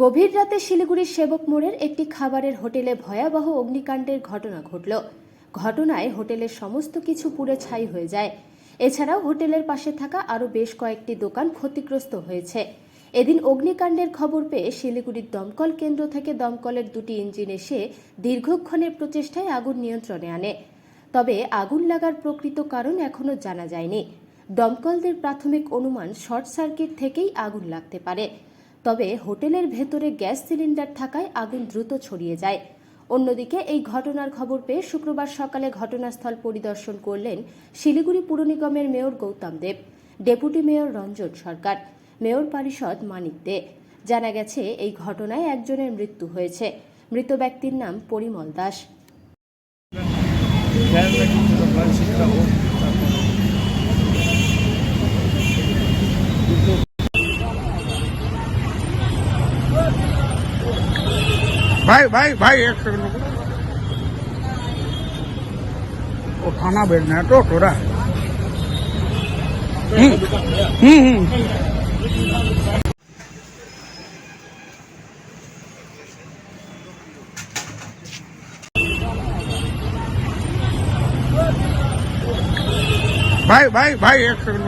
গভীর রাতে শিলিগুড়ির সেবক মোড়ের একটি খাবারের হোটেলে ভয়াবহ অগ্নিকাণ্ডের ঘটনা ঘটল। ঘটনায় হোটেলের সমস্ত কিছু পুড়ে ছাই হয়ে যায়। এছাড়াও হোটেলের পাশে থাকা আরও বেশ কয়েকটি দোকান ক্ষতিগ্রস্ত হয়েছে। এদিন অগ্নিকাণ্ডের খবর পেয়ে শিলিগুড়ির দমকল কেন্দ্র থেকে দমকলের দুটি ইঞ্জিন এসে দীর্ঘক্ষণের প্রচেষ্টায় আগুন নিয়ন্ত্রণে আনে। তবে আগুন লাগার প্রকৃত কারণ এখনও জানা যায়নি। দমকলদের প্রাথমিক অনুমান শর্ট সার্কিট থেকেই আগুন লাগতে পারে। তবে হোটেলের ভেতরে গ্যাস সিলিন্ডার থাকায় আগুন দ্রুত ছড়িয়ে যায়। অন্যদিকে এই ঘটনার খবর পেয়ে শুক্রবার সকালে ঘটনাস্থল পরিদর্শন করলেন শিলিগুড়ি পুর নিগমের mayor Gautam Deb, deputy mayor Ranjan Sarkar, mayor পরিষদ মানিক দে। জানা গেছে, এই ঘটনায় একজনের মৃত্যু হয়েছে। মৃত ব্যক্তির নাম পরিমল দাস। भाई भाई भाई, एक रुको। वो खाना भेजना है तो थोड़ा। हम्म हम्म हम्म। भाई भाई भाई, एक सेकंड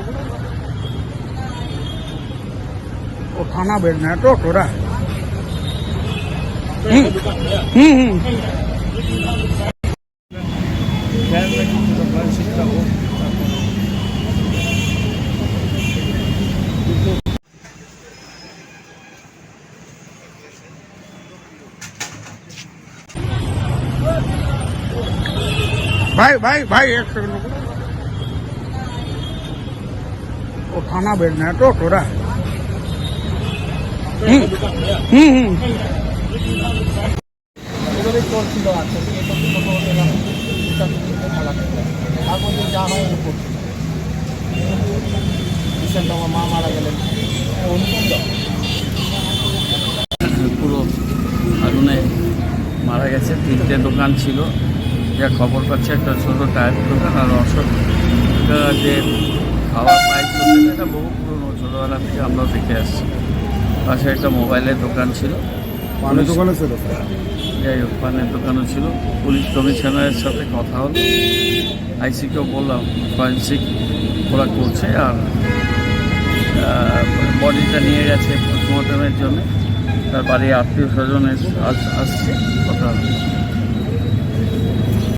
वो खाना भेजना है तो थोड़ा। हम्म হুম হুম ভাই ভাই ভাই এক সেকেন্ড ও থানা বেড় না তো তোরা হুম হুম হুম। পুরো আগুনে মারা গেছে। তিনটে দোকান ছিল। যা খবর পাচ্ছে, একটা ছোটো টায়ার দোকান আর অশোক যে খাওয়া পাইপ এটা বহু পুরনো। ছোটোবেলা থেকে আমরা দেখে আসছি। পাশে একটা মোবাইলের দোকান ছিল। পানের দোকানে ছিল যাই হোক পানের দোকানও ছিল। পুলিশ কমিশনারের সাথে কথা হলো। আইসিকেও বললাম ফরেন্সিক ওরা করছে আর বডিটা নিয়ে গেছে পোস্টমর্টমের জন্য। তার বাড়ি আত্মীয় স্বজন আসছে কথা।